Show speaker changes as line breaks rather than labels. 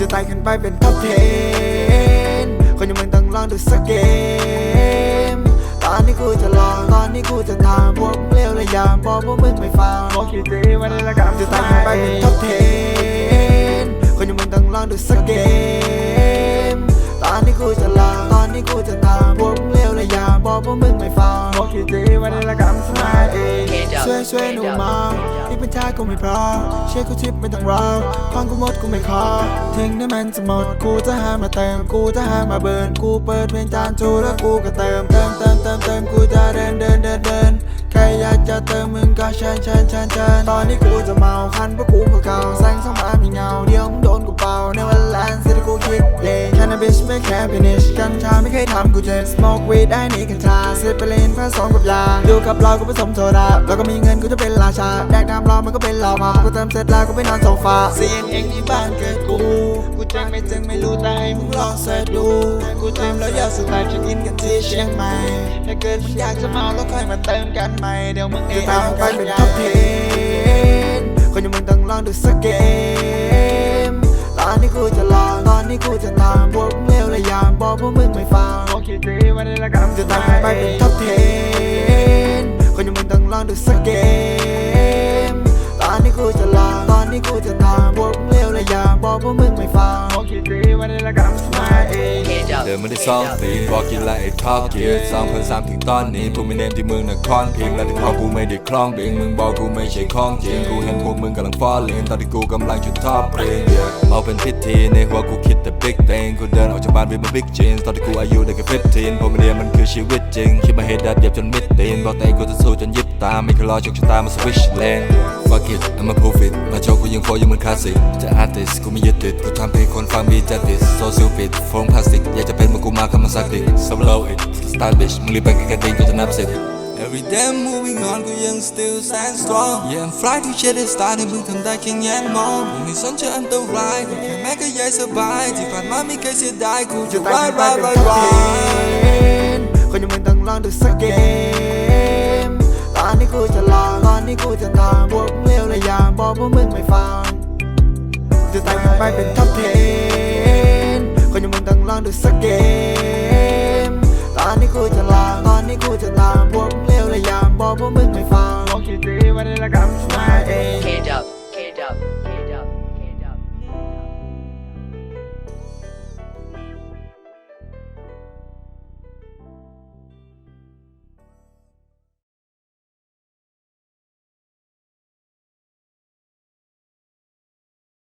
จะไต่ขึ้นไปเป็นท็อปเทนคนอย่างมึงต้องลองดูสักเกม ตอนนี้กูจะลอง ตอนนี้กูจะทำพวกมึงเลวและยามบอกพวกมึงไม่ฟัง
บอกกี่ทีวันนี้ละกัน
จะไต่ขึ้นไปเป็นท็อปเทนคนอย่างมึงต้องลองดูสักเกม ตอนนี้กูจะลอง ตอนนี้กูจะทำพวกมึงเลวและยามบอกพวกมึงไม่ฟัง
บอกกี่ทีวันนี้ละกันสมัย เอง
ช่วยช่วยหนูมาอีกเป็นชายกูไม่พร้อมเชื่อกูทิปไม่ต้องรอของกูหมดกูไม่ขอทิ้งน้ำมันจะหมดกูจะหามาเติมกูจะหามาเบิร์นกูเปิดเพลงจานจูแล้วกูก็เติมเติมเติมเติมเติมกูจะ จะเติมมึงก็เชิญเชิญเชิญเชิญตอนนี้กูจะเมาคันเพราะกูก็เก่าแสงสองมามีเงาเดียวมึงโดนกูเป่าในวันแลนสิที่กูคิดเย่แคนาบิสไม่แค่ฟินิชกัญชาไม่เคยทำกูเจ็บ smoke weed ได้นี่กัญชาเสพไปเลนผสมกับยาอยู่กับเรากูผสมโซดาแล้วก็มีเงินกูจะเป็นราชาแดกน้ำร้อนมันก็เป็นลามากูเติมเสร็จแล้วกูไปนอนโซฟาเสียงเองที่บ้านเกิดกู จ๊งไม่จ๊งไม่รู้แต่ให้มึงลองเสิร์ชดู กูเต็มแล้วอยากสไตล์เช็คอินกันที่เชียงใหม่ ถ้าเกิดมึงอยากจะเมาแล้วค่อยมาเติมกันใหม่ เดี๋ยวมึงเองเอาไปเป็นท็อปเทนคนอย่างมึงต้องลองดูสักเกมตอนนี้กูจะลองตอนนี้กูจะตามพวกมึงเลวและยามบอกพวกมึงไม่ฟัง
บอกกี่ทีวันนี้ละกัน
จะตามไปเป็นท็อปเทนคนอย่างมึงต้องลองดูสักเกม เดิ
นมาได้สองปีบอกกินและไอ้ทอกเกียร์สองพันสามถึงตอนนี้พวกไม่เน้นที่มึงนคอนเพียงและที่เขากูไม่ได้คล้องเบงมึงบอกกูไม่ใช่ของจริงกูเห็นพวกมึงกำลังฟอลเลนตอนที่กูกำลังจุดท็อปเรงเอาเป็นพิธีในหัวกูคิดแต่บิ๊กเตงกูเดินออกจากบ้านไปมาบิ๊กจีนตอนที่กูอายุได้แค่15พวกไม่เรียนมันคือชีวิตจริงคิดมาเหตุดัดเหยียบจนมิดตีนบอกแต่กูจะสู้จนยิบตาไม่เคยรอโชคชะตามาสวิชเลน fuck it I'm a profit มาโชว์กูยังโฟยังเหมือนคลาสสิกจะ artist กูไม่ยึดติดกูทำเพลงคนฟังมีจัดติด so stupid โฟมพลาสติกอยากจะเป็นเหมือนกูมาคำมาสักดิ so blow it start bitch มึงรีบไปกันดิงกูจะนับสิบ Every day I'm moving on กูยัง still stand strong Yeah I'm fly to shit it start ให้มึงทำได้แค่แง้มมองมึงไม่สนใจอันตรายกูแค่แม้ก็ย้ายสบายที่ผ่านมาไม่เคยเสียดายกูจะ
จะ
ride
ไป
ride
เป็น
ride
ท็อปเท
ride
นคนอย่างมึงต้องลองดูสักเกมตอนนี้กูจะลองตอนนี้กูจะตามพวกมึงเลวและยามบอกพวกมึงไม่ฟังจะไต่ขึ้นไปเป็นท็อปเทนคน อย่างมึงต้องลองดูสักเกม ตอนนี้กูจะลองตอนนี้กูจะตามพวกมึงเลวและยามบอกพวกมึงไม่ฟัง
บอกกี่ทีวันนี้ละกันสมั